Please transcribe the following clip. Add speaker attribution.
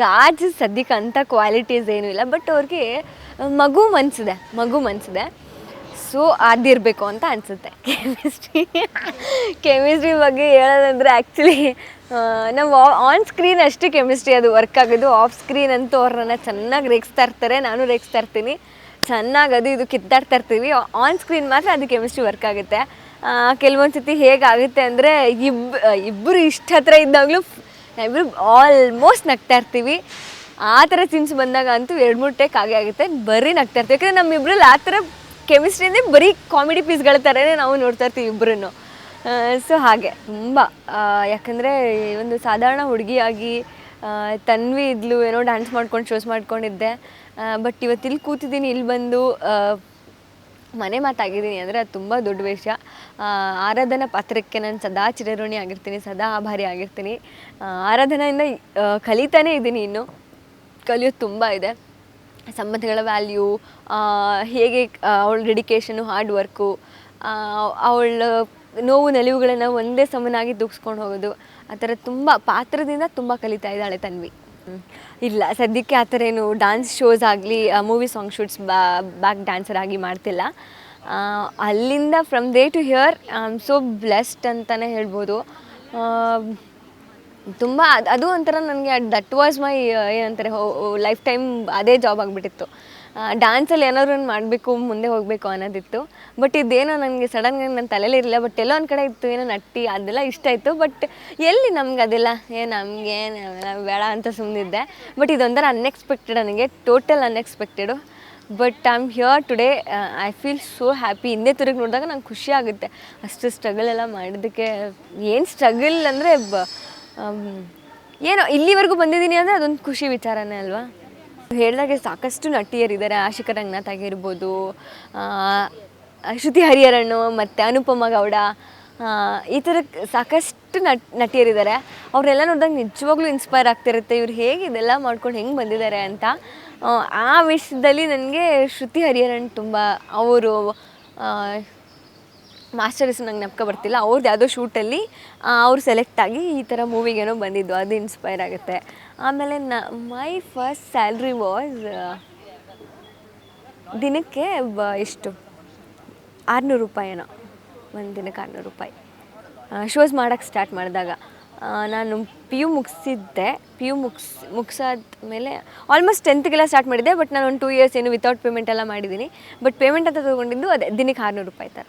Speaker 1: ರಾಜ್ ಸದ್ಯಕ್ಕೆ ಅಂಥ ಕ್ವಾಲಿಟೀಸ್ ಏನೂ ಇಲ್ಲ ಬಟ್ ಅವ್ರಿಗೆ ಮಗು ಮನ್ಸಿದೆ ಮಗು ಮನ್ಸಿದೆ. ಸೊ ಆದಿರಬೇಕು ಅಂತ ಅನಿಸುತ್ತೆ. ಕೆಮಿಸ್ಟ್ರಿ ಕೆಮಿಸ್ಟ್ರಿ ಬಗ್ಗೆ ಹೇಳೋದಂದ್ರೆ ಆ್ಯಕ್ಚುಲಿ ನಾವು ಆನ್ ಸ್ಕ್ರೀನ್ ಅಷ್ಟೇ ಕೆಮಿಸ್ಟ್ರಿ ಅದು ವರ್ಕ್ ಆಗೋದು. ಆಫ್ ಸ್ಕ್ರೀನ್ ಅಂತೂ ಅವ್ರನ್ನ ಚೆನ್ನಾಗಿ ರೇಗಿಸ್ತಾ ಇರ್ತಾರೆ, ನಾನು ರೇಗಿಸ್ತಾ ಇರ್ತೀನಿ. ಚೆನ್ನಾಗಿ ಅದು ಇದು ಕಿತ್ತಾಡ್ತಾ ಇರ್ತೀವಿ. ಆನ್ ಸ್ಕ್ರೀನ್ ಮಾತ್ರ ಅದು ಕೆಮಿಸ್ಟ್ರಿ ವರ್ಕ್ ಆಗುತ್ತೆ. ಕೆಲವೊಂದು ಸತಿ ಹೇಗಾಗುತ್ತೆ ಅಂದರೆ, ಇಬ್ ಇಬ್ಬರು ಇಷ್ಟ ಹತ್ರ ಇದ್ದಾಗಲೂ ನಾವಿಬ್ಬರು ಆಲ್ಮೋಸ್ಟ್ ನಗ್ತಾ ಇರ್ತೀವಿ. ಆ ಥರ ಸೀನ್ಸ್ ಬಂದಾಗ ಅಂತೂ ಎರಡು ಮೂರು ಟೇಕ್ ಆಗೇ ಆಗುತ್ತೆ. ಬರೀ ನಗ್ತಾ ಇರ್ತೀವಿ. ಯಾಕಂದರೆ ನಮ್ಮಿಬ್ರಲ್ಲಿ ಆ ಥರ ಕೆಮಿಸ್ಟ್ರಿ ಅಂದರೆ ಬರೀ ಕಾಮಿಡಿ ಪೀಸ್ಗಳ ಥರನೇ ನಾವು ನೋಡ್ತಾ ಇರ್ತೀವಿ ಇಬ್ಬರೂ ಸೊ ಹಾಗೆ, ತುಂಬ. ಯಾಕಂದರೆ ಒಂದು ಸಾಧಾರಣ ಹುಡುಗಿಯಾಗಿ ತನ್ವಿ ಇದ್ಲು ಏನೋ ಡ್ಯಾನ್ಸ್ ಮಾಡ್ಕೊಂಡು ಶೋಸ್ ಮಾಡ್ಕೊಂಡಿದ್ದೆ. ಬಟ್ ಇವತ್ತು ಇಲ್ಲಿ ಕೂತಿದ್ದೀನಿ, ಇಲ್ಲಿ ಬಂದು ಮನೆ ಮಾತಾಗಿದ್ದೀನಿ ಅಂದರೆ ಅದು ತುಂಬ ದೊಡ್ಡ ವಿಷಯ. ಆರಾಧನಾ ಪಾತ್ರಕ್ಕೆ ನಾನು ಸದಾ ಚಿರಋಣಿ ಆಗಿರ್ತೀನಿ, ಸದಾ ಆಭಾರಿ ಆಗಿರ್ತೀನಿ. ಆರಾಧನೆಯಿಂದ ಕಲಿತಾನೇ ಇದ್ದೀನಿ ಇನ್ನು. ಕಲಿಯೋದು ತುಂಬ ಇದೆ. ಸಂಬಂಧಗಳ ವ್ಯಾಲ್ಯೂ ಹೇಗೆ ಅವಳ ಡೆಡಿಕೇಶನು ಹಾರ್ಡ್ ವರ್ಕು ಅವಳ ನೋವು, ನಲಿವುಗಳನ್ನು ಒಂದೇ ಸಮನಾಗಿ ದುಗ್ಸ್ಕೊಂಡು ಹೋಗೋದು, ಆ ಥರ ತುಂಬ ಪಾತ್ರದಿಂದ ತುಂಬ ಕಲಿತಾ ಇದ್ದಾಳೆ ತನ್ವಿ. ಇಲ್ಲ, ಸದ್ಯಕ್ಕೆ ಆ ಥರ ಏನು ಡ್ಯಾನ್ಸ್ ಶೋಸ್ ಆಗಲಿ ಮೂವಿ ಸಾಂಗ್ ಶೂಟ್ಸ್ ಬಾ ಬ್ಯಾಕ್ ಡ್ಯಾನ್ಸರ್ ಆಗಿ ಮಾಡ್ತಿಲ್ಲ. ಅಲ್ಲಿಂದ from there to here I am so blessed ಅಂತಲೇ ಹೇಳ್ಬೋದು ತುಂಬ, ಅದು ಅದು ಒಂಥರ ನನಗೆ ದಟ್ ವಾಸ್ ಮೈ ಏನಂತಾರೆ ಲೈಫ್ ಟೈಮ್ ಅದೇ ಜಾಬ್ ಆಗಿಬಿಟ್ಟಿತ್ತು. ಡ್ಯಾನ್ಸಲ್ಲಿ ಏನಾದ್ರು ಒಂದು ಮಾಡಬೇಕು, ಮುಂದೆ ಹೋಗಬೇಕು ಅನ್ನೋದಿತ್ತು. ಬಟ್ ಇದೇನೋ ನನಗೆ ಸಡನ್ಗೆ ನನ್ನ ತಲೆಯಲ್ಲಿ ಇರಲಿಲ್ಲ. ಬಟ್ ಎಲ್ಲೋ ಒಂದು ಕಡೆ ಇತ್ತು, ಏನೋ ನಟ್ಟಿ, ಅದೆಲ್ಲ ಇಷ್ಟ ಇತ್ತು ಬಟ್ ಎಲ್ಲಿ ನಮ್ಗೆ ಅದೆಲ್ಲ? ಏ, ನಮಗೆ ಬೇಡ ಅಂತ ಸುಮ್ಮನಿದ್ದೆ ಬಟ್ ಇದೊಂಥರ ಅನ್ಎಕ್ಸ್ಪೆಕ್ಟೆಡ್ ನನಗೆ total unexpected but I am here today I feel so happy ಹಿಂದೆ ತಿರುಗಿ ನೋಡಿದಾಗ ನಂಗೆ ಖುಷಿ ಆಗುತ್ತೆ. ಅಷ್ಟು ಸ್ಟ್ರಗಲ್ ಎಲ್ಲ ಮಾಡಿದ್ದಕ್ಕೆ ಏನು ಸ್ಟ್ರಗಲ್ ಅಂದರೆ ಬ ಏನೋ ಇಲ್ಲಿವರೆಗೂ ಬಂದಿದ್ದೀನಿ ಅಂದರೆ ಅದೊಂದು ಖುಷಿ ವಿಚಾರನೇ ಅಲ್ವಾ? ಹೇಳಿದಾಗೆ ಸಾಕಷ್ಟು ನಟಿಯರಿದ್ದಾರೆ. ಆಶಿಕ ರಂಗನಾಥ್ ಆಗಿರ್ಬೋದು ಶ್ರುತಿ ಹರಿಹರಣ್ಣು ಮತ್ತು ಅನುಪಮ ಗೌಡ ಈ ಥರ ಸಾಕಷ್ಟು ನಟ್, ನಟಿಯರಿದ್ದಾರೆ. ಅವರೆಲ್ಲ ನೋಡಿದಾಗ ನಿಜವಾಗ್ಲೂ ಇನ್ಸ್ಪೈರ್ ಆಗ್ತಿರುತ್ತೆ. ಇವ್ರು ಹೇಗೆ ಇದೆಲ್ಲ ಮಾಡ್ಕೊಂಡು ಹೆಂಗೆ ಬಂದಿದ್ದಾರೆ ಅಂತ. ಆ ವಿಷಯದಲ್ಲಿ ನನಗೆ ಶ್ರುತಿ ಹರಿಹರನ್ ತುಂಬ, ಅವರು ಮಾಸ್ಟರ್ಸ್ ನಂಗೆ ನೆಪ್ಕ ಬರ್ತಿಲ್ಲ. ಅವ್ರದ್ದು ಯಾವುದೋ ಶೂಟಲ್ಲಿ ಅವ್ರು ಸೆಲೆಕ್ಟ್ ಆಗಿ ಈ ಥರ ಮೂವಿಗೇನೋ ಬಂದಿದ್ದು. ಅದು ಇನ್ಸ್ಪೈರ್ ಆಗುತ್ತೆ. ಆಮೇಲೆ ನ ಮೈ ಫಸ್ಟ್ ಸ್ಯಾಲ್ರಿ ವಾಸ್ ದಿನಕ್ಕೆ ಬ, ಎಷ್ಟು? ಆರುನೂರು ರೂಪಾಯಿನೋ ಒಂದು ದಿನಕ್ಕೆ ಆರುನೂರು ರೂಪಾಯಿ. ಶೋಸ್ ಮಾಡೋಕ್ಕೆ ಸ್ಟಾರ್ಟ್ ಮಾಡಿದಾಗ. ನಾನು ಪಿ ಯು ಮುಗಿಸಿದ್ದೆ. ಪಿ ಯು ಮುಗಿಸ್, ಮುಗಿಸಾದ ಮೇಲೆ ಆಲ್ಮೋಸ್ಟ್ ಟೆಂತ್ಗೆಲ್ಲ ಸ್ಟಾರ್ಟ್ ಮಾಡಿದ್ದೆ. ಬಟ್ ನಾನು ಒಂದು ಟೂ ಇಯರ್ಸ್ ಏನು ವಿತೌಟ್ ಪೇಮೆಂಟ್ ಎಲ್ಲ ಮಾಡಿದ್ದೀನಿ. ಬಟ್ ಪೇಮೆಂಟ್ ಅಂತ ತೊಗೊಂಡಿದ್ದು ಅದೇ, ದಿನಕ್ಕೆ ಆರುನೂರು ರೂಪಾಯಿ ಥರ